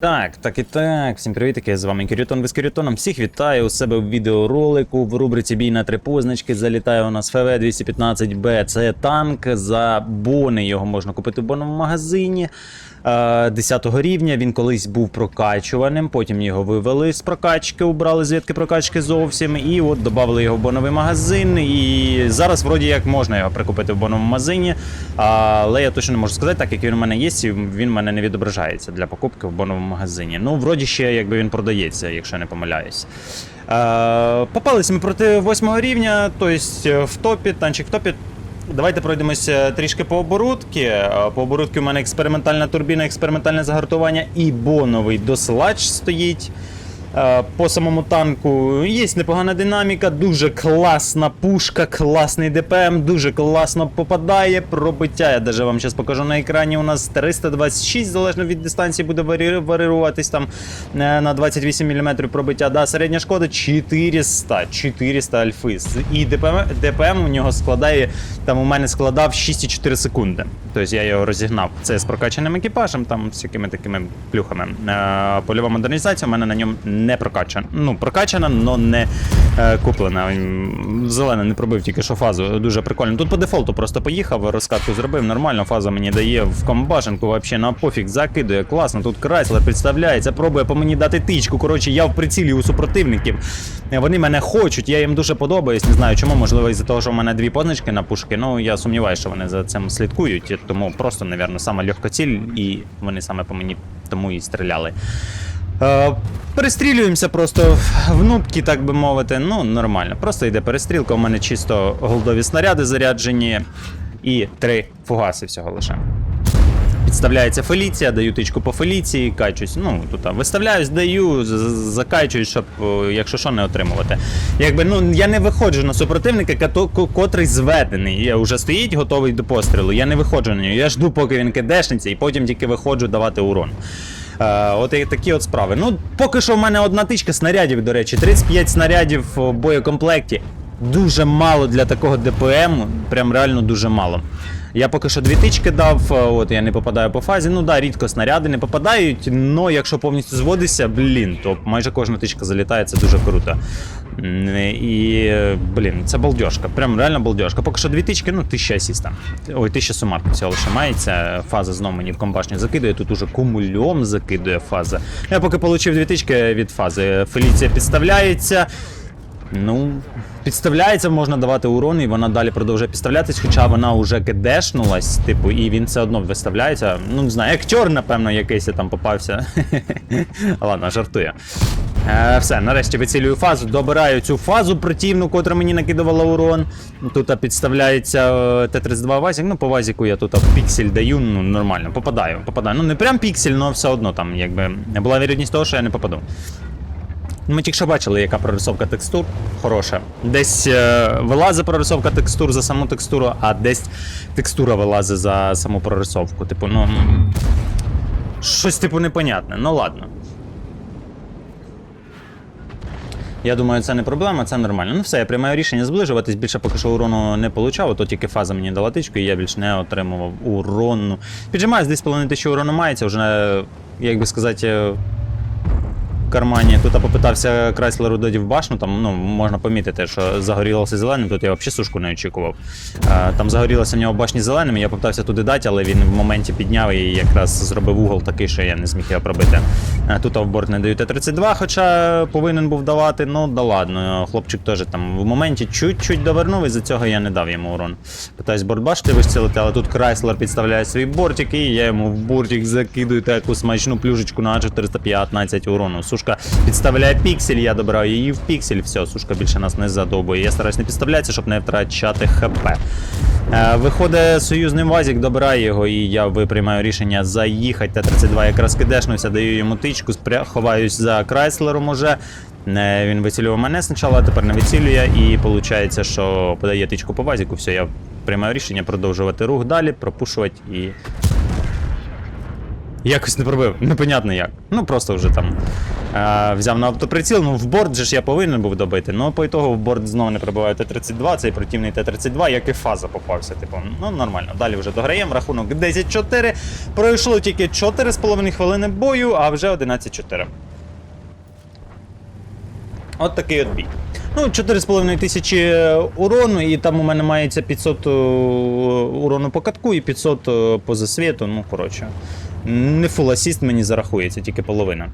Так, так і так. Всім привітики, з вами Кірютон Кірютоном. Всіх вітаю у себе в відеоролику. В рубриці Бій на три позначки залітає у нас ФВ 215Б. Це танк за бони. Його можна купити в боному магазині. Е, 10 рівня він колись був прокачуваним, потім його вивели з прокачки, убрали звідки прокачки зовсім, і от додали його в боновий магазин. І зараз, вроді як, можна його прикупити в боновому магазині, але я точно не можу сказати, так як він у мене є, і він в мене не відображається для покупки в боновому магазині. Ну, вроді ще якби він продається, якщо не помиляюсь. Е, попалися ми проти 8 рівня, тобто в топі, танчик в топі. Давайте пройдемося трішки по оборудки. Е, По оборудки у мене експериментальна турбіна, експериментальне загартування і боновий дослач стоїть. Е, По самому танку є непогана динаміка, дуже класна пушка, класний ДПМ, дуже класно попадає. Пробиття. Я даже вам зараз покажу на екрані. У нас 326, залежно від дистанції, буде варі- варіюватись там е, на 28 мм пробиття. Да, середня шкода 400, 400 альфи. І ДПМ, ДПМ у нього складає, там у мене складав 6,4 секунди. Тобто я його розігнав. Це з прокачаним екіпажем, там з якими такими плюхами. Е, Польова модернізація у мене на ньому не прокачана. Ну, прокачана, але не е, куплена. Зелена не пробив тільки що фазу. Дуже прикольно. Тут по дефолту просто поїхав, розкатку зробив. Нормально, фаза мені дає в комбашенку, взагалі на пофіг, закидує. Класно. Тут Крайслер підставляється, пробує по мені дати тичку. Коротше, я в прицілі у супротивників. Е, Вони мене хочуть, я їм дуже подобаюсь. Не знаю чому, можливо, із-за того, що в мене дві позначки на пушки. Ну я сумніваюся, що вони за цим слідкують. Тому просто, напевно, саме легка ціль, і вони саме по мені тому і стріляли. Е, перестрілюємося просто в нубки, так би мовити. Ну, нормально. Просто йде перестрілка. У мене чисто голдові снаряди заряджені і три фугаси всього лише. Підставляється Феліція, даю тичку по Феліції, качусь. Ну, тут виставляюсь, даю, закачуюсь, щоб, якщо що, не отримувати. Якби, ну, я не виходжу на супротивника, котрий зведений. Я вже стоїть, готовий до пострілу. Я не виходжу на нього. Я жду, поки він кидешниться, і потім тільки виходжу давати урон. Е, от такі от справи. Ну, поки що в мене одна тичка снарядів, до речі, 35 снарядів в боєкомплекті. Дуже мало для такого ДПМ, прям реально дуже мало. Я поки що дві тички дав, е, от я не попадаю по фазі. Ну да, рідко снаряди не попадають, але якщо повністю зводишся, блін, то майже кожна тичка залітає, це дуже круто. І, блін, це балдежка, прям реально балдежка. Поки що дві тички, ну, 1000 асіста. Ой, 1000 сумарка всього лише мається. Фаза знову мені в комбашню закидує, тут уже кумульом закидує фаза. Я поки отримав дві тички від фази. Феліція підставляється. Ну, підставляється, можна давати урон, і вона далі продовжує підставлятись, хоча вона вже кидешнулась, типу, і він все одно виставляється. Ну, не знаю, актер, напевно, якийсь там попався. Ладно, жартую. Е, все, нарешті вицілюю фазу, добираю цю фазу противну, котра мені накидувала урон. Тут підставляється е, Т-32 Вазік. Ну, по Вазіку я тут піксель даю, ну нормально, попадаю, попадаю. Ну, не прям піксель, але все одно там, якби була вірогідність того, що я не попаду. Ми тільки що бачили, яка прорисовка текстур хороша. Десь е, вилазить прорисовка текстур за саму текстуру, а десь текстура вилазить за саму прорисовку. Типу, ну. Щось типу непонятне. Ну ладно. Я думаю, це не проблема, це нормально. Ну все, я приймаю рішення зближуватись. Більше поки що урону не получав, то тільки фаза мені дала тичку, і я більш не отримував урону. Піджимаюсь, десь половини тисячі урону мається, вже, як би сказати, кармані. Тут я попитався Крайслеру додів башню, там ну, можна помітити, що загорілося зеленим, тут я взагалі сушку не очікував. Там загорілося в нього башні зеленими, я попитався туди дати, але він в моменті підняв і якраз зробив угол такий, що я не зміг його пробити. Тут в борт не даю Т-32, хоча повинен був давати, ну да ладно. Хлопчик теж там в моменті чуть-чуть довернув, і за цього я не дав йому урон. Питаюсь борт башти вистрілити, але тут Крайслер підставляє свій бортик, і я йому в бортик закидую таку смачну плюшечку на 415 урону. Сушка підставляє піксель, я добираю її в піксель. Все, сушка більше нас не задобує. Я стараюсь не підставлятися, щоб не втрачати ХП. Е, Виходить союзний вазік, добирає його, і я виприймаю рішення заїхати. Т-32 якраз кидешнувся, даю йому тичку, спря... ховаюсь за Крайслером уже. Е, Він вицілював мене спочатку, а тепер не вицілює, і виходить, що подає тичку по вазіку. Все, я приймаю рішення продовжувати рух далі, пропушувати і. Якось не пробив, непонятно як. Ну просто вже там взяв на автоприціл, ну в борт же ж я повинен був добити. Ну по ітогу в борт знову не пробиває Т-32, цей противний Т-32, як і фаза попався. Типу, ну нормально. Далі вже дограємо. Рахунок 10-4. Пройшло тільки 4,5 хвилини бою, а вже 11-4. От такий от бій. Ну, 4,5 тисячі урону, і там у мене мається 500 е, урону по катку і 500 е, по засвіту. Ну, коротше. Не фул асіст мені зарахується, тільки половина.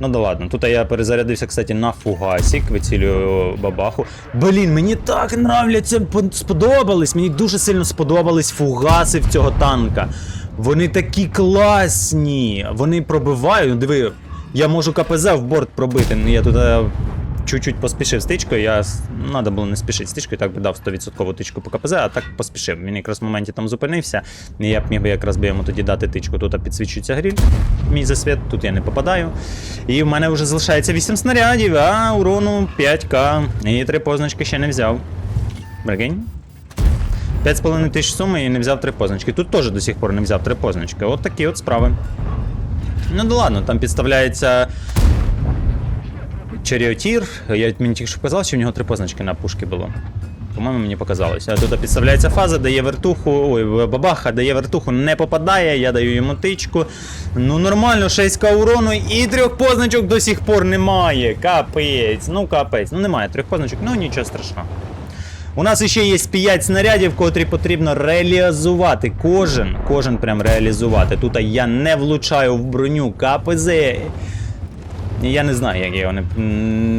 Ну да ладно. Тут я перезарядився, кстати, на фугасік, вицілюю бабаху. Блін, мені так нравляться, по- сподобались. Мені дуже сильно сподобались фугаси в цього танка. Вони такі класні. Вони пробивають. Ну, Диви, я можу КПЗ в борт пробити. Ну, Я тут е, чуть-чуть поспішив з тичкою. Я ну, було не спішити з тичкою, так би дав 100% тичку по КПЗ, а так поспішив. Він якраз в моменті там зупинився. І я б міг би якраз би йому тоді дати тичку. Тут підсвічується гріль, мій засвіт, тут я не попадаю. І в мене вже залишається 8 снарядів, а урону 5к. І три позначки ще не взяв. Прикинь? 5,5 тисяч суми і не взяв три позначки. Тут теж до сих пор не взяв три позначки. От такі от справи. Ну да ладно, там підставляється Черіотір. Я мені тільки що показав, що в нього три позначки на пушки було. По-моєму, мені показалося. Тут підставляється фаза, дає вертуху. Ой, бабаха дає вертуху, не попадає, я даю йому тичку. Ну нормально, 6к урону і трьох позначок до сих пор немає. Капець, ну капець. Ну немає трьох позначок, ну нічого страшного. У нас ще є 5 снарядів, котрі потрібно реалізувати. Кожен, кожен прям реалізувати. Тут я не влучаю в броню КПЗ. Я не знаю, як його не,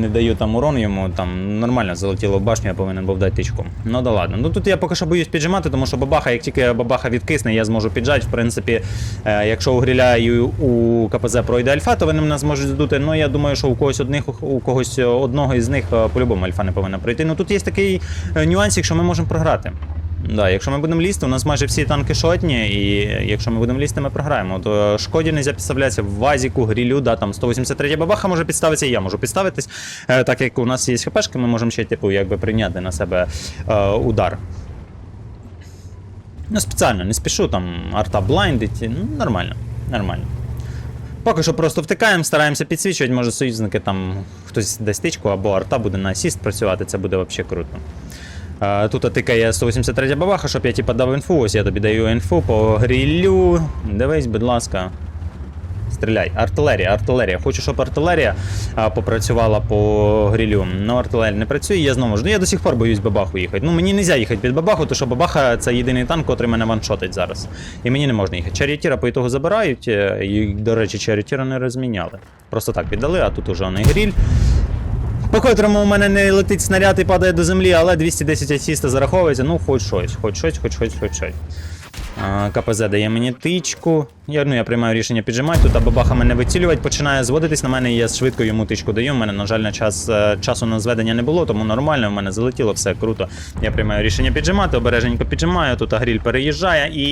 не даю там урон йому, там нормально залетіло в башню, я повинен був дати тичку. Ну да ладно. Ну тут я поки що боюсь піджимати, тому що бабаха, як тільки бабаха відкисне, я зможу піджати. В принципі, е, якщо у гріля і у КПЗ пройде альфа, то вони мене зможуть здути. Ну я думаю, що у когось одних, у когось одного із них е, по-любому альфа не повинна пройти. Ну тут є такий е, нюансик, що ми можемо програти. Да, якщо ми будемо лізти, у нас майже всі танки шотні, і якщо ми будемо лізти, ми програємо. То шкоді не підставлятися в вазіку, грілю, да, там 183 бабаха може підставитися, і я можу підставитись. Е, так як у нас є хпшки, ми можемо ще типу, якби прийняти на себе е, удар. Ну, спеціально, не спішу, там арта блайндить, ну, нормально, нормально. Поки що просто втикаємо, стараємося підсвічувати, може союзники там хтось дасть тичку або арта буде на асіст працювати, це буде взагалі круто. Тут тикає 183 бабаха, щоб я типа дав інфу. Ось я тобі даю інфу по грілю. Дивись, будь ласка. Стріляй. Артилерія, артилерія. Хочу, щоб артилерія а, попрацювала по грілю. Ну, артилерія не працює, я знову ж. Ну я до сих пор боюсь бабаху їхати. Ну мені не можна їхати під бабаху, тому що бабаха це єдиний танк, котрий мене ваншотить зараз. І мені не можна їхати. Чарітіра по ітогу забирають. е, І, до речі, Чарітіра не розміняли. Просто так віддали, а тут уже не гріль. По котрому у мене не летить снаряд і падає до землі, але 210 асіста зараховується. Ну, хоч щось, хоч щось, хоч щось, хоч щось. А, КПЗ дає мені тичку. Я, ну, я приймаю рішення піджимати, тут а бабаха мене вицілювати, починає зводитись на мене, і я швидко йому тичку даю. У мене, на жаль, на час, е, часу на зведення не було, тому нормально, в мене залетіло, все круто. Я приймаю рішення піджимати, обережненько піджимаю, тут агріль переїжджає, і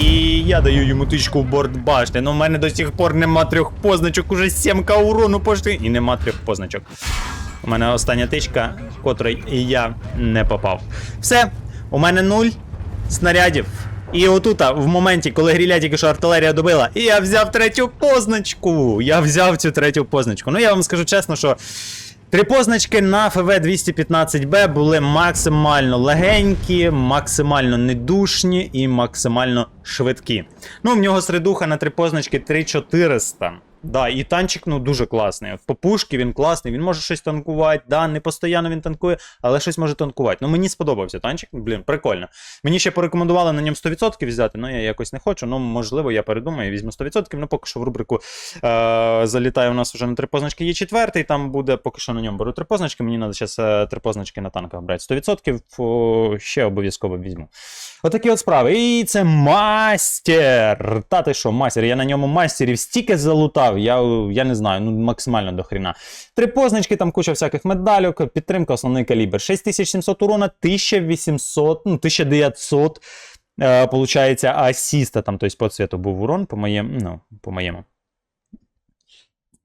я даю йому тичку в борт башти. Ну, в мене до сих пор нема трьох позначок, уже 7к урону пошли, і нема трьох позначок. У мене остання тичка, котрий я не попав. Все, у мене нуль снарядів. І отут, в моменті, коли гріля тільки що артилерія добила, і я взяв третю позначку. Я взяв цю третю позначку. Ну я вам скажу чесно, що. Три позначки на ФВ 215Б були максимально легенькі, максимально недушні і максимально швидкі. Ну, в нього середуха на три позначки 3400. Да, і танчик ну дуже класний. По пушки він класний, він може щось танкувати. Да, не постійно він танкує, але щось може танкувати. Ну мені сподобався танчик, блін, прикольно. Мені ще порекомендували на ньому 100% взяти, але я якось не хочу. Ну, можливо, я передумаю візьму 100%. Ну, поки що в рубрику е- залітає у нас вже на три позначки. Є четвертий, там буде поки що на ньому беру три позначки. Мені треба зараз три позначки на танках брати. 100% о, ще обов'язково візьму. Отакі от справи. І це мастер. Та ти що, мастер? Я на ньому мастерів стільки залутав. Я, я не знаю, ну максимально до хрена. Три позначки, там куча всяких медальок, підтримка, основний калібр. 6700 урона, 1800, ну 1900. Е, получається, асіста там, тобто по цвету був урон, по моєму, ну, по моєму.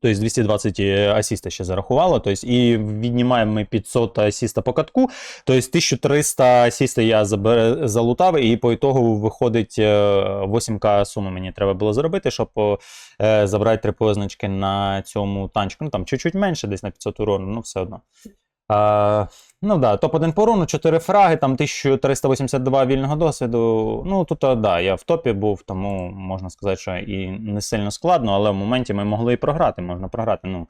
Тобто 220 асіста ще зарахувало. Тобто, і віднімаємо ми 500 асіста по катку. Тобто 1300 асіста я забер... залутав, і по ітогу виходить е, 8к суми мені треба було заробити, щоб е, забрати три позначки на цьому танчику. Ну там чуть-чуть менше, десь на 500 урону, ну все одно. А, ну да, топ-1 по руну, 4 фраги, там 1382 вільного досвіду. Ну тут, да, я в топі був, тому можна сказати, що і не сильно складно, але в моменті ми могли і програти, можна програти. Ну,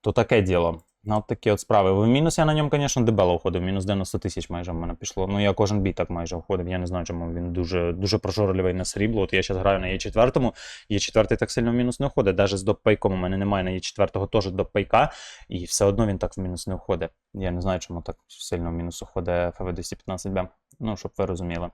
то таке діло. Ну, от такі от справи. В мінус я на ньому, звісно, дебело входив. Мінус 90 тисяч майже в мене пішло. Ну, я кожен бій так майже входив. Я не знаю, чому він дуже, дуже прожорливий на срібло. От я зараз граю на Е4. Є4 так сильно в мінус не входить. Навіть з доппайком у мене немає на Е4 теж доппайка, і все одно він так в мінус не входить. Я не знаю, чому так сильно в мінус уходить ФВ-215Б. Ну, щоб ви розуміли.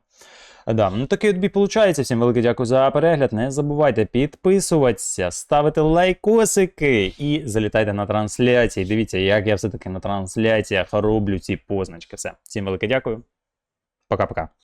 Да, ну такий от бій виходить. Всім велике дякую за перегляд. Не забувайте підписуватися, ставити лайкосики і залітайте на трансляції. Дивіться, як я все-таки на трансляціях роблю ці позначки. Все. Всім велике дякую. Пока-пока.